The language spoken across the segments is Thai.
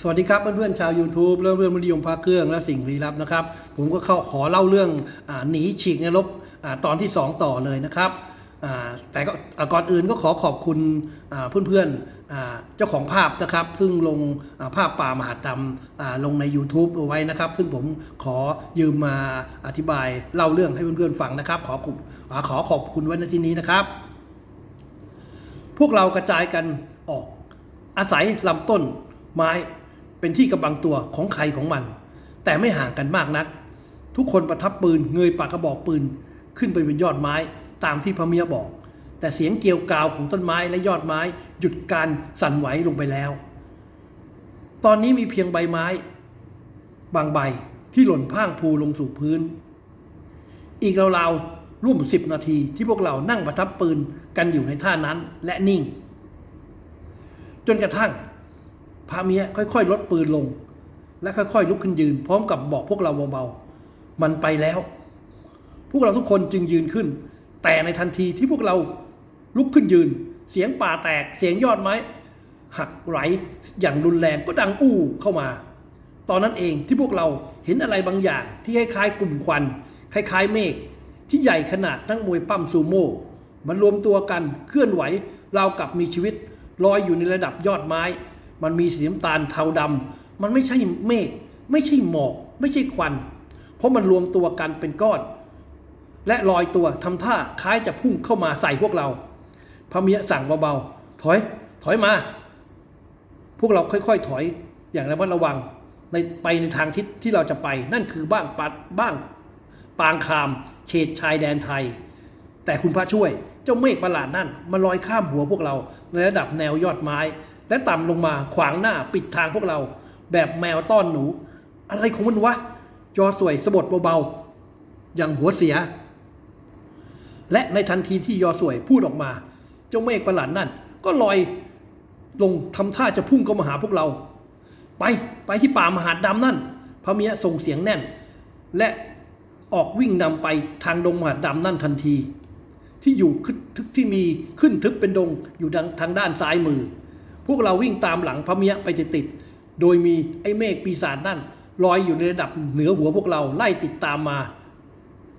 สวัสดีครับเพื่อนๆชาว YouTube เรื่องเรื่องมนิยมพระเครื่องและสิ่งลี้ลับนะครับ ผมก็เข้าขอเล่าเรื่องอหนีฉีกนรกอตอนที่ 2 ต่อเลยนะครับแต่ก่อนอื่นก็ขอขอบคุณเพื่อนๆเจ้าของภาพนะครับ ซึ่งลงาภาพป่ามหาดำลงใน YouTube เอาไว้นะครับ ซึ่งผมขอยืมมาอธิบายเล่าเรื่องให้เพื่อนๆฟังนะครับ ขอขอบขอขอบคุณไว้ในที่นี้นะครับ พวกเรากระจายกันออกอาศัยลำต้นไม้ เป็นที่กำบังตัวของใครของมัน แต่ไม่ห่างกันมากนัก ทุกคนประทับปืนเงยปากกระบอกปืน ขึ้นไปบนยอดไม้ตามที่พระเมียบอก แต่เสียงเกรียวกราวของต้นไม้และยอดไม้ หยุดการสั่นไหวลงไปแล้ว ตอนนี้มีเพียงใบไม้ บางใบที่หล่นพร่างพูลงสู่พื้น อีกราวๆร่วมสิบนาทีที่พวกเรานั่งประทับปืนกันอยู่ในท่านั้นและนิ่ง จนกระทั่ง พระเมียค่อยๆ ลดปืนลง และค่อยๆ ลุกขึ้นยืน พร้อมกับบอกพวกเราเบาๆ มันไปแล้ว พวกเราทุกคนจึงยืนขึ้น แต่ในทันทีที่พวกเราลุกขึ้นยืน เสียงป่าแตกเสียงยอดไม้ หักไหลอย่างรุนแรงก็ดังอู้เข้ามา ตอนนั้นเองที่พวกเราเห็นอะไรบางอย่าง ที่คล้ายๆกลุ่มควัน คล้ายๆ เมฆที่ใหญ่ขนาดทั้งมวยปั้มซูโม่มันรวมตัวกันเคลื่อนไหวราวกับมีชีวิตลอยอยู่ในระดับยอดไม้ มันมีสีน้ำตาลเทาดำมันไม่ใช่เมฆไม่ใช่หมอก ไม่ใช่ควัน เพราะมันรวมตัวกันเป็นก้อน และลอยตัวทำท่าคล้ายจะพุ่งเข้ามาใส่พวกเรา พระเมียสั่งเบาๆถอย ถอยมา พวกเราค่อยๆถอยอย่างระมัดระวังในไปในทางทิศที่เราจะไป นั่นคือบ้างปัดบ้างปางคามเขตชายแดนไทย แต่คุณพระช่วยเจ้าเมฆประหลาดนั่นมาลอยข้ามหัวพวกเราในระดับแนวยอดไม้ และต่ำลงมาขวางหน้าปิดทางพวกเรา แบบแมวต้อนหนู อะไรของมันวะ จอสวยสะบดเบาๆ อย่างหัวเสีย และในทันทีที่ยอสวยพูดออกมา เจ้าเมฆประหลาดนั่น ก็ลอยลงทำท่าจะพุ่งเข้ามาหาพวกเรา ไปไปที่ป่ามหาดดำนั่นพระเมียส่งเสียงแน่น และออกวิ่งนำไปทางดงมหาดดำนั่นทันที ที่อยู่ขึ้นทึกที่มีขึ้นทึบเป็นดงอยู่ทางด้านซ้ายมือ พวกเราวิ่งตามหลังพระเมียไปติดๆโดยมีไอ้เมฆปีศาจนั่นลอยอยู่ในระดับเหนือหัวพวกเราไล่ติดตามมา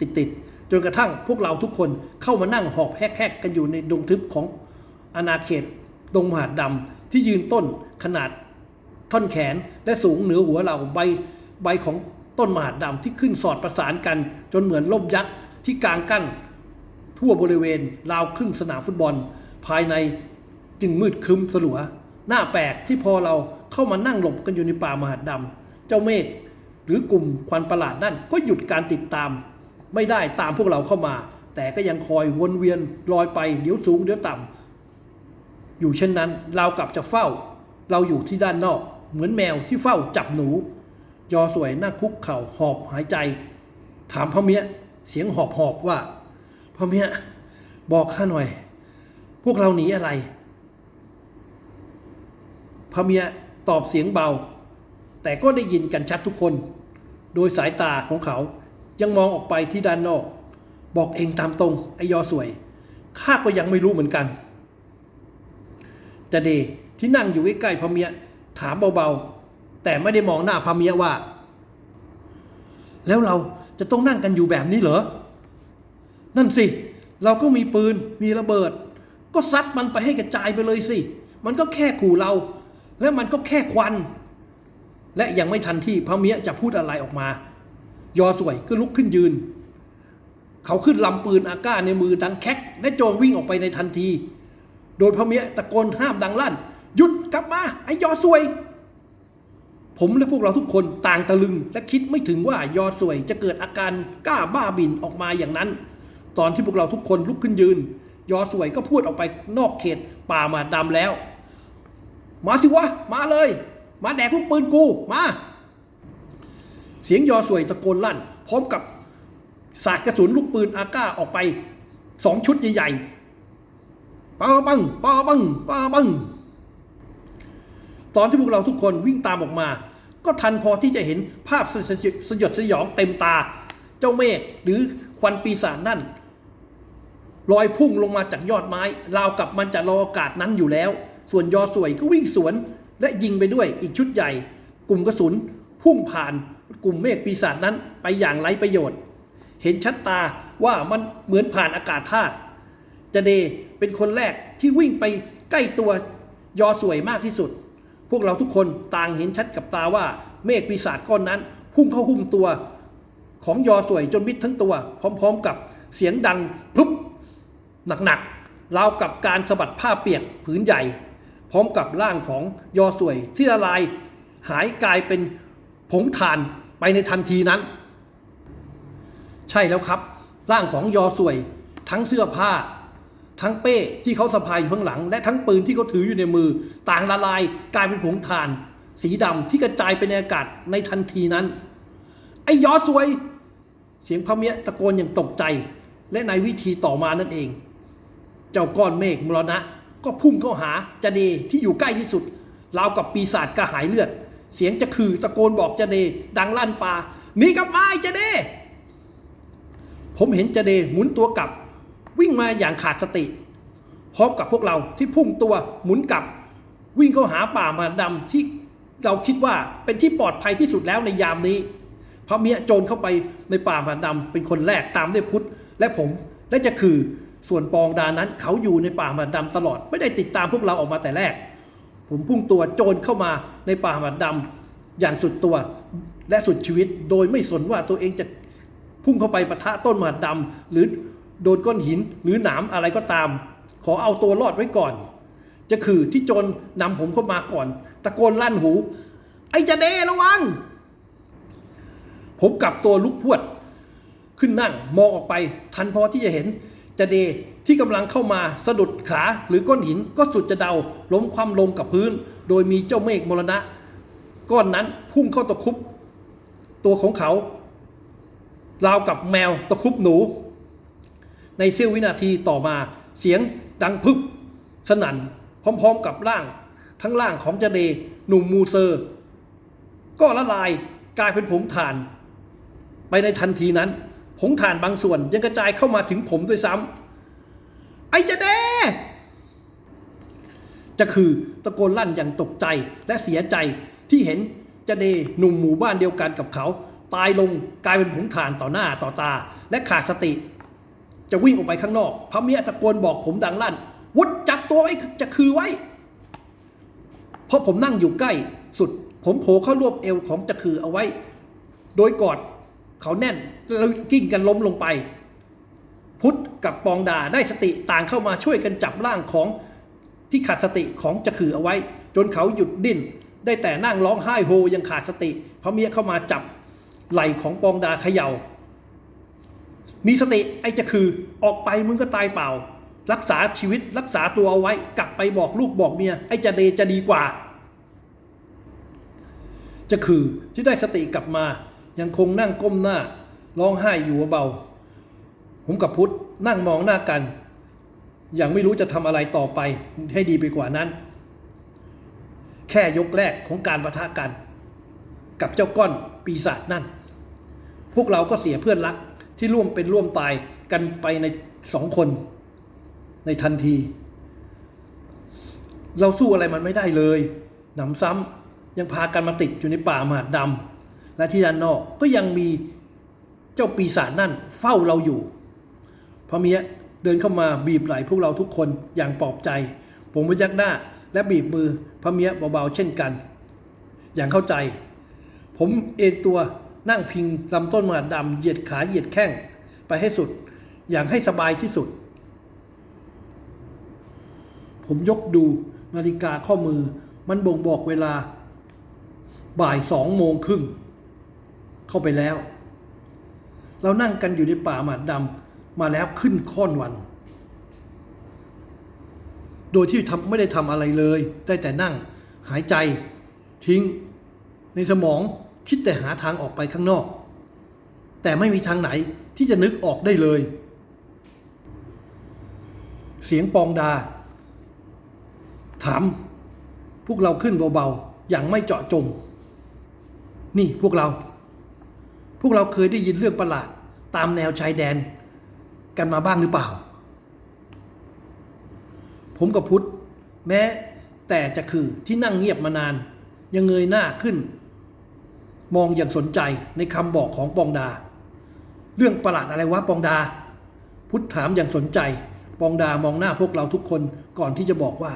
ติดๆจนกระทั่งพวกเราทุกคนเข้ามานั่งหอบแฮกๆกันอยู่ในดงทึบของอาณาเขตดงมหาดดำที่ยืนต้นขนาดท่อนแขนและสูงเหนือหัวเราใบใบของต้นมหาดดำที่ขึ้นสอดประสานกัน จนเหมือนล่มยักษ์ที่กลางกั้น ทั่วบริเวณราวครึ่งสนามฟุตบอล ภายใน จึงมืดครึ้มสลัว หน้าแปลกที่พอเราเข้ามานั่งหลบกันอยู่ในป่ามหาดดำเจ้าเมฆหรือกลุ่มควันประหลาดนั่นก็หยุดการติดตาม ไม่ได้ตามพวกเราเข้ามา แต่ก็ยังคอยวนเวียนลอยไปเดี๋ยวสูงเดี๋ยวต่ำอยู่เช่นนั้นเรากลับจะเฝ้า เราอยู่ที่ด้านนอก เหมือนแมวที่เฝ้าจับหนู ยอสวยหนั่งคุกเข่าหอบหายใจ ถามพระเมียเสียงหอบหอบว่าพระเมียบอกข้าหน่อย พวกเราหนีอะไร พระเมียตอบเสียงเบา แต่ก็ได้ยินกันชัดทุกคน โดยสายตาของเขายังมองออกไปที่ด้านนอก บอกเองตามตรงไอยอสวยข้าก็ยังไม่รู้เหมือนกันจะเดที่นั่งอยู่ใกล้ๆพเมียถามเบาๆ แต่ไม่ได้มองหน้าพเมียว่า แล้วเราจะต้องนั่งกันอยู่แบบนี้เหรอ นั่นสิ เราก็มีปืนมีระเบิด ก็ซัดมันไปให้กระจายไปเลยสิ มันก็แค่ขู่เรา และมันก็แค่ควัน และยังไม่ทันที่พระเมียจะพูดอะไรออกมา ยอสวยก็ลุกขึ้นยืน เขาขึ้นลำปืนอาก้าในมือดังแคกและโจรวิ่งออกไปในทันที โดยพระเมียตะโกนห้ามดังลั่น หยุดกลับมาไอ้ยอสวย ผมและพวกเราทุกคนต่างตะลึง และคิดไม่ถึงว่ายอสวยจะเกิดอาการกล้าบ้าบินออกมาอย่างนั้น ตอนที่พวกเราทุกคนลุกขึ้นยืน ยอสวยก็พูดออกไปนอกเขตป่ามาดำแล้ว มาสิวะ มาเลย มาแดกลูกปืนกู มา เสียงยอสวยตะโกนลั่น พร้อมกับสาดกระสุนลูกปืนอาก้าออกไปสองชุดใหญ่ๆปาบังปาบังปาบังตอนที่พวกเราทุกคนวิ่งตามออกมา ก็ทันพอที่จะเห็นภาพสยดสยดสยองเต็มตา เจ้าเมฆหรือควันปีศาจนั่นลอยพุ่งลงมาจากยอดไม้ ราวกับมันจะรอโอกาสนั้นอยู่แล้ว ส่วนยอสวยก็วิ่งสวน และยิงไปด้วยอีกชุดใหญ่ กลุ่มกระสุน พุ่งผ่านกลุ่มเมฆปีศาจนั้นไปอย่างไร้ประโยชน์ เห็นชัดตาว่ามันเหมือนผ่านอากาศธาตุจะเดเป็นคนแรกที่วิ่งไปใกล้ตัวยอสวยมากที่สุด พวกเราทุกคนต่างเห็นชัดกับตาว่าเมฆปีศาจก้อนนั้น พุ่งเข้าหุ้มตัว ของยอสวยจนมิดทั้งตัว พร้อม ๆ กับเสียงดังพุบหนักๆราวกับการสะบัดผ้าเปียกผืนใหญ่ พร้อมกับร่างของยอสวยที่ละลาย หายกลายเป็นผงถ่านไปในทันทีนั้น ใช่แล้วครับ ร่างของยอสวย ทั้งเสื้อผ้า ทั้งเป้ที่เขาสะพายอยู่ข้างหลัง และทั้งปืนที่เขาถืออยู่ในมือ ต่างละลายกลายเป็นผงถ่าน สีดำที่กระจายไปในอากาศในทันทีนั้น ไอ้ยอสวย เสียงพระเมียตะโกนอย่างตกใจ และในวิธีต่อมานั่นเอง เจ้าก้อนเมฆมรณะ ก็พุ่งเข้าหาจะเดที่อยู่ใกล้ที่สุดราวกับปีศาจกระหายเลือด เสียงจะคือตะโกนบอกจะเดดังลั่นป่าหนีกลับมาไอ้จะเด ผมเห็นจะเดหมุนตัวกลับ วิ่งมาอย่างขาดสติพร้อมกับพวกเราที่พุ่งตัวหมุนกลับ วิ่งเข้าหาป่ามาดำที่เราคิดว่าเป็นที่ปลอดภัยที่สุดแล้วในยามนี้พระเมียโจรเข้าไปในป่ามาดำเป็นคนแรกตามด้วยพุทธและผมและจะคือ ส่วนปองดานั้นเขาอยู่ในป่าหมาดำตลอด ไม่ได้ติดตามพวกเราออกมาแต่แรก ผมพุ่งตัวโจรเข้ามาในป่าหมาดำอย่างสุดตัวและสุดชีวิต โดยไม่สนว่าตัวเองจะพุ่งเข้าไปปะทะต้นหมาดำหรือโดนก้อนหินหรือหนามอะไรก็ตาม ขอเอาตัวรอดไว้ก่อน จะคือที่โจรนำผมเข้ามาก่อน ตะโกนลั่นหู ไอ้จะเดระวังผมกลับตัวลุกพวด ขึ้นนั่งมองออกไป ทันพอที่จะเห็น จะเดที่กำลังเข้ามาสะดุดขาหรือก้อนหินก็สุดจะเดาล้มคว่ำลงกับพื้น โดยมีเจ้าเมฆมรณะ ก้อนนั้นพุ่งเข้าตะครุบตัวของเขาราวกับแมวตะครุบหนู ในเสี้ยววินาทีต่อมาเสียงดังพึบสนั่นพร้อมๆกับร่าง ทั้งร่างของจเดหนุ่มมูเซอร์ ก็ละลายกลายเป็นผงถ่าน ไปในทันทีนั้น ผงถ่านบางส่วนยังกระจายเข้ามาถึงผมด้วยซ้ำไอ้เจเดจะคือตะโกนลั่นอย่างตกใจและเสียใจที่เห็นเจเดหนุ่มหมู่บ้านเดียวกันกับเขา ตายลงกลายเป็นผงถ่านต่อหน้าต่อตา และขาดสติ จะวิ่งออกไปข้างนอกพระเมียตะโกนบอกผมดังลั่น วุดจับตัวไอ้จะคือไว้ เพราะผมนั่งอยู่ใกล้สุด ผมโผล่เข้ารวบเอวของจะคือเอาไว้ โดยกอด เขาแน่นแล้วกิ้งกันล้มลงไป พุทธกับปองดาได้สติต่างเข้ามาช่วยกันจับร่างของที่ขาดสติของจะคือเอาไว้ จนเขาหยุดดิ้นได้แต่นั่งร้องไห้โฮยังขาดสติพระเมียเข้ามาจับไหล่ของปองดาเขย่า มีสติไอ้จะคือออกไปมึงก็ตายเปล่า รักษาชีวิตรักษาตัวเอาไว้ กลับไปบอกลูกบอกเมีย ไอ้จะเดจะดีกว่า จะคือที่ได้สติกลับมา ยังคงนั่งก้มหน้า ร้องไห้อยู่เบาๆผมกับพุทธนั่งมองหน้ากัน อย่างไม่รู้จะทำอะไรต่อไปให้ดีไปกว่านั้น แค่ยกแรกของการประทะกัน กับเจ้าก้อนปีศาจนั่น พวกเราก็เสียเพื่อนรักที่ร่วมเป็นร่วมตายกันไปในสองคน ในทันที เราสู้อะไรมันไม่ได้เลยหนำซ้ำยังพากันมาติดอยู่ในป่าหมาดดำ และที่ด้านนอกก็ยังมีเจ้าปีศาจนั่นเฝ้าเราอยู่พระเมียเดินเข้ามาบีบไหล่พวกเราทุกคนอย่างปลอบใจ ผมพยักหน้าและบีบมือพระเมียเบาๆเช่นกัน อย่างเข้าใจ ผมเอนตัวนั่งพิงลำต้นหมาดำเหยียดขาเหยียดแข้งไปให้สุด อย่างให้สบายที่สุด ผมยกดูนาฬิกาข้อมือมันบ่งบอกเวลา บ่ายสองโมงครึ่ง เข้าไปแล้ว เรานั่งกันอยู่ในป่าหมาดดำมาแล้วขึ้นค่อนวัน โดยที่ทำไม่ได้ทำอะไรเลย ได้แต่นั่งหายใจทิ้ง ในสมองคิดแต่หาทางออกไปข้างนอก แต่ไม่มีทางไหนที่จะนึกออกได้เลย เสียงปองดา ถาม พวกเราขึ้นเบาๆ อย่างไม่เจาะจง นี่พวกเรา พวกเราเคยได้ยินเรื่องประหลาดตามแนวชายแดนกันมาบ้างหรือเปล่า ผมกับพุทธแม้แต่จะคือที่นั่งเงียบมานาน ยังเงยหน้าขึ้น มองอย่างสนใจในคำบอกของปองดา เรื่องประหลาดอะไรวะปองดา พุทธถามอย่างสนใจ ปองดามองหน้าพวกเราทุกคนก่อนที่จะบอกว่า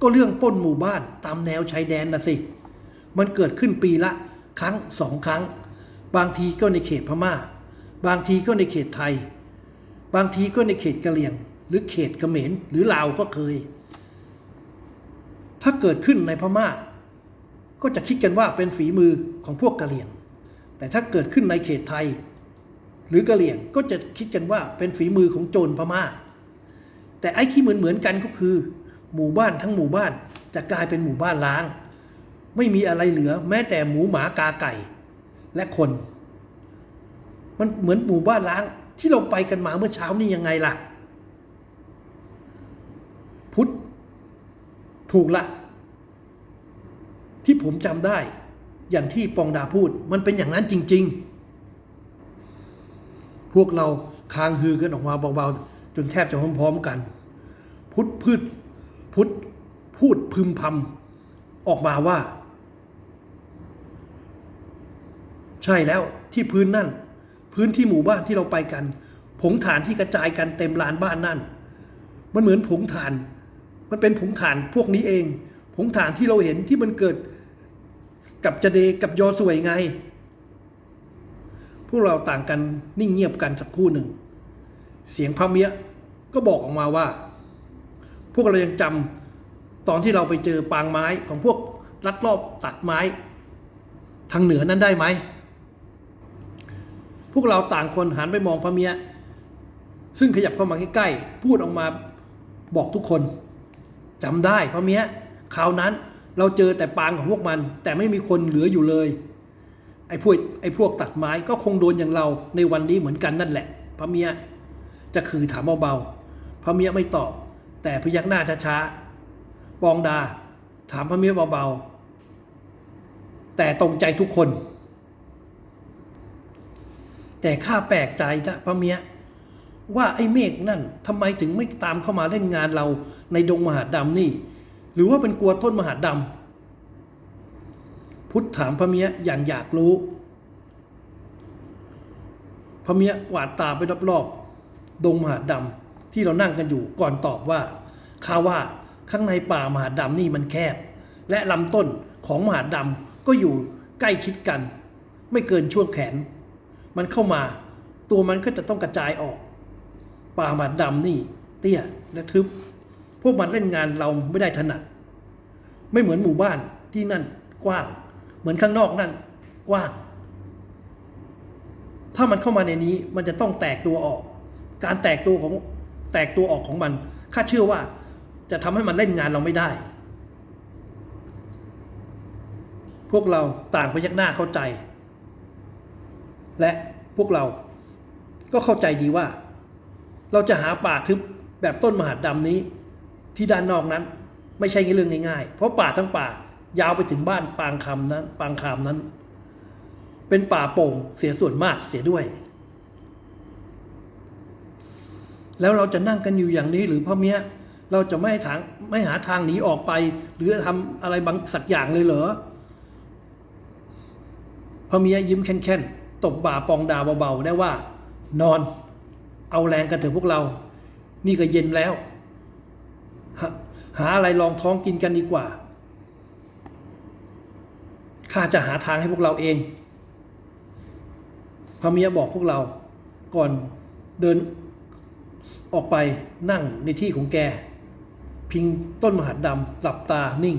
ก็เรื่องป้นหมู่บ้านตามแนวชายแดนนะสิ มันเกิดขึ้นปีละครั้งสองครั้ง บางทีก็ในเขตพม่า บางทีก็ในเขตไทย บางทีก็ในเขตกะเหรี่ยง หรือเขตเขมรหรือลาวก็เคย ถ้าเกิดขึ้นในพม่า ก็จะคิดกันว่าเป็นฝีมือของพวกกะเหรี่ยง แต่ถ้าเกิดขึ้นในเขตไทย หรือกะเหรี่ยงก็จะคิดกันว่าเป็นฝีมือของโจรพม่า แต่ไอ้ที่เหมือนเหมือนกันก็คือ หมู่บ้านทั้งหมู่บ้านจะกลายเป็นหมู่บ้านล้าง ไม่มีอะไรเหลือแม้แต่หมูหมากาไก่ และคน มันเหมือนหมู่บ้านล้างที่เราไปกันมาเมื่อเช้านี่ยังไงล่ะ พุทธถูกละ ที่ผมจำได้ อย่างที่ปองดาพูด มันเป็นอย่างนั้นจริง ๆ พวกเราคางฮือกันออกมาเบาๆ จนแทบจะพร้อมๆกัน พุทธพืชพุทธพูดพึมพำออกมาว่า ใช่แล้วที่พื้นนั่น พื้นที่หมู่บ้านที่เราไปกัน ผงถ่านที่กระจายกันเต็มลานบ้านนั่น มันเหมือนผงถ่าน มันเป็นผงถ่านพวกนี้เอง ผงถ่านที่เราเห็นที่มันเกิด กับจะเดกับยอสวยไง พวกเราต่างกันนิ่งเงียบกันสักครู่หนึ่ง เสียงพระเมียก็บอกออกมาว่า พวกเรายังจำตอนที่เราไปเจอปางไม้ของพวกลักลอบตัดไม้ ทางเหนือนั้นได้ไหม พวกเราต่างคนหันไปมองพระเมีย ซึ่งขยับเข้ามาใกล้ๆพูดออกมาบอกทุกคนจำได้พระเมียคราวนั้นเราเจอแต่ปางของพวกมัน แต่ไม่มีคนเหลืออยู่เลย ไอ้พวกไอ้พวกตัดไม้ก็คงโดนอย่างเราในวันนี้เหมือนกันนั่นแหละ พระเมียจะคือถามเบาๆพระเมียไม่ตอบ แต่พยักหน้าช้าๆปองดา ถามพระเมียเบาๆแต่ตรงใจทุกคน แต่ข้าแปลกใจนะพระเมียว่าไอ้เมฆนั่นทำไมถึงไม่ตามเข้ามาเล่นงานเราในดงมหาดำนี่ หรือว่าเป็นกลัวต้นมหาดำพุทธถามพระเมียอย่างอยากรู้พระเมียกวาดตาไปรอบๆดงมหาดำที่เรานั่งกันอยู่ก่อนตอบว่าข้าว่าข้างในป่ามหาดำนี่มันแคบ และลำต้นของมหาดำก็อยู่ใกล้ชิดกัน ไม่เกินช่วงแขน มันเข้ามา ตัวมันก็จะต้องกระจายออก ป่าหมาดำนี่ เตี้ยและทึบ พวกมันเล่นงานเราไม่ได้ถนัด ไม่เหมือนหมู่บ้านที่นั่นกว้าง เหมือนข้างนอกนั่นกว้าง ถ้ามันเข้ามาในนี้มันจะต้องแตกตัวออก การแตกตัวของแตกตัวออกของมันข้าเชื่อว่าจะทำให้มันเล่นงานเราไม่ได้ พวกเราต่างพยักหน้าเข้าใจ และพวกเราก็เข้าใจดีว่า เราจะหาป่าทึบแบบต้นมหาดำนี้ ที่ด้านนอกนั้น ไม่ใช่เรื่องง่ายๆ เพราะป่าทั้งป่ายาวไปถึงบ้านปางคำนั้น ปางคามนั้น เป็นป่าโป่งเสียส่วนมากเสียด้วย แล้วเราจะนั่งกันอยู่อย่างนี้หรือพ่อเมียเราจะไม่ทางไม่หาทางหนีออกไป หรือทำอะไรบางสักอย่างเลยเหรอพ่อเมียยิ้มแค่นๆ ตบบ่าปองดาวเบาๆได้ว่า นอน เอาแรงกันเถอะพวกเรา นี่ก็เย็นแล้วหาหาอะไรรองท้องกินกันดีกว่าข้าจะหาทางให้พวกเราเอง พระเมียบอกพวกเราก่อนเดินออกไปนั่งในที่ของแก พิงต้นมหาดำหลับตานิ่ง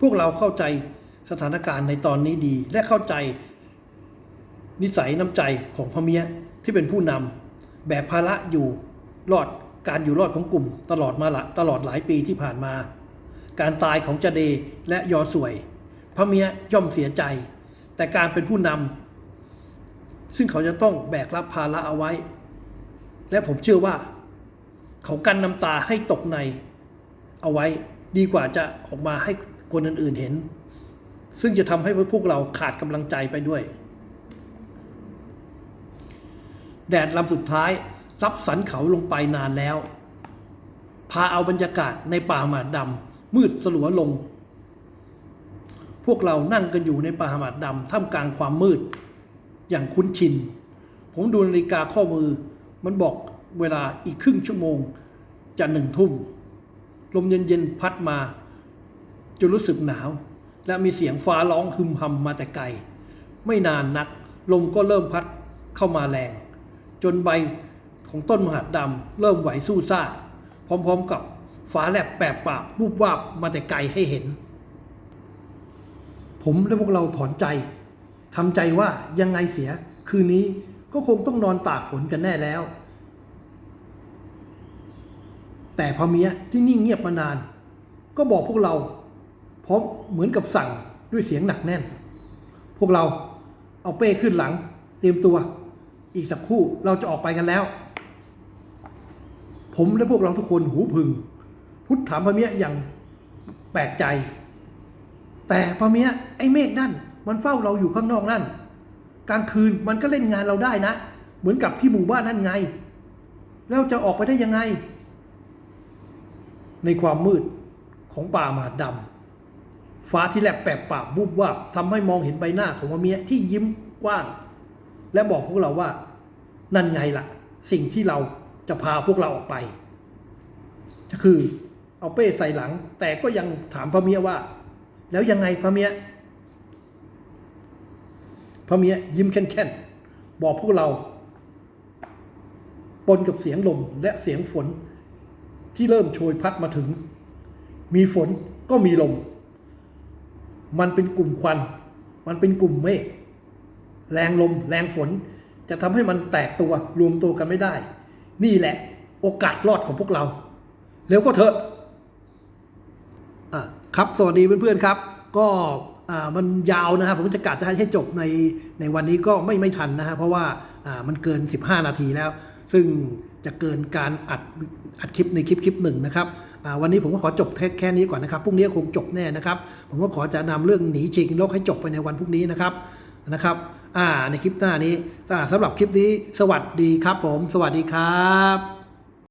พวกเราเข้าใจ สถานการณ์ในตอนนี้ดี และเข้าใจนิสัยน้ำใจของพเมียที่เป็นผู้นำแบกภาระอยู่รอดการอยู่รอดของกลุ่ม ตลอดมาละตลอดหลายปีที่ผ่านมา การตายของจเดและยอสวยพระเมียย่อมเสียใจ แต่การเป็นผู้นำซึ่งเขาจะต้องแบกรับภาระเอาไว้ และผมเชื่อว่า เขากั้นน้ำตาให้ตกใน เอาไว้ดีกว่าจะออกมาให้คนอื่นๆเห็น ซึ่งจะทำให้พวกเราขาดกำลังใจไปด้วย แดดลำสุดท้ายรับสันเขาลงไปนานแล้ว พาเอาบรรยากาศในป่าหมาดดำมืดสลัวลง พวกเรานั่งกันอยู่ในป่าหมาดดำท่ามกลางความมืด อย่างคุ้นชิน ผมดูนาฬิกาข้อมือ มันบอกเวลาอีกครึ่งชั่วโมง จะหนึ่งทุ่ม ลมเย็นๆพัดมาจนรู้สึกหนาว และมีเสียงฟ้าร้องฮึมฮัมาแต่ไกล ไม่นานนัก ลมก็เริ่มพัดเข้ามาแรง จนใบของต้นมหาดดำเริ่มไหวสู้ซ่า พร้อมๆกับฟ้าแลบแปบปราบวูบวาบมาแต่ไกลให้เห็น ผมและพวกเราถอนใจทำใจว่ายังไงเสียคืนนี้ก็คงต้องนอนตากฝนกันแน่แล้ว แต่พอเมียที่นิ่งเงียบมานาน ก็บอกพวกเรา พร้อมเหมือนกับสั่งด้วยเสียงหนักแน่น พวกเราเอาเป้ขึ้นหลัง เตรียมตัว อีกสักครู่เราจะออกไปกันแล้ว ผมและพวกเราทุกคนหูพึง พุทธถามพระเมียอย่างแปลกใจ แต่พระเมียไอ้เมฆนั่น มันเฝ้าเราอยู่ข้างนอกนั่น กลางคืนมันก็เล่นงานเราได้นะ เหมือนกับที่หมู่บ้านนั่นไง แล้วจะออกไปได้ยังไง ในความมืดของป่าหมาดำ ฟ้าที่แลบแปบปาบบูบวาบทำให้มองเห็นใบหน้าของพระเมียที่ยิ้มกว้าง และบอกพวกเราว่า นั่นไงล่ะ สิ่งที่เราจะพาพวกเราออกไปก็คือเอาเป้ใส่หลัง แต่ก็ยังถามพระเมียว่า แล้วยังไงพระเมียพระเมียยิ้มแค่นๆบอกพวกเราปนกับเสียงลมและเสียงฝนที่เริ่มโชยพัดมาถึง มีฝนก็มีลม มันเป็นกลุ่มควัน มันเป็นกลุ่มเมฆแรงลมแรงฝน จะทำให้มันแตกตัวรวมตัวกันไม่ได้ นี่แหละโอกาสรอดของพวกเรา เร็วก็เถอะอะครับ สวัสดีเพื่อนๆครับ ก็มันยาวนะครับผมจะกะจะให้จบในในวันนี้ก็ไม่ไม่ทันนะฮะเพราะว่ามันเกิน 15 นาทีแล้ว ซึ่งจะเกินการอัดอัดคลิปในคลิปคลิปหนึ่งนะครับ วันนี้ผมก็ขอจบแค่แค่นี้ก่อนนะครับพรุ่งนี้คงจบแน่นะครับ ผมก็ขอจะนำเรื่องหนีชิงโลกให้จบไปในวันพรุ่งนี้นะครับนะครับอ่าในคลิปหน้านี้อ่าสำหรับคลิปนี้ สวัสดีครับผม สวัสดีครับ